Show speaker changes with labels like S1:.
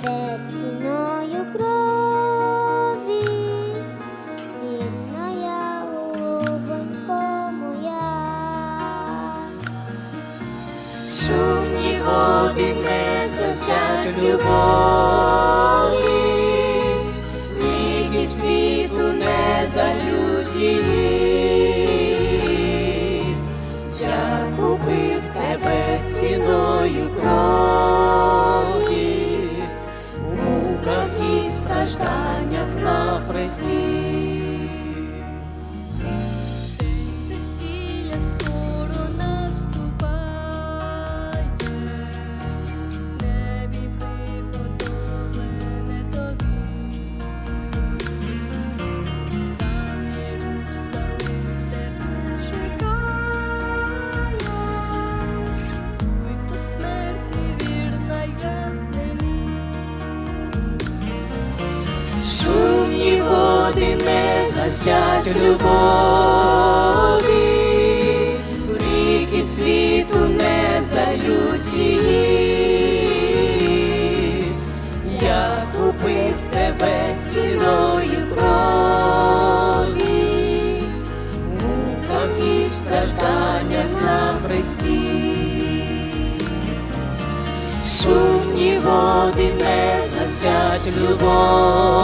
S1: Тебе ціною крові, рідна я, любонько моя,
S2: шумні води не здосять любові, віки світу не залють. Я купив тебе ціною крові. Стражданнях на хресті. Весілля засять любові, ріки світу не залють її. Я купив тебе ціною крові, в муках і стражданнях на хресті. Шумні води не зносять любові,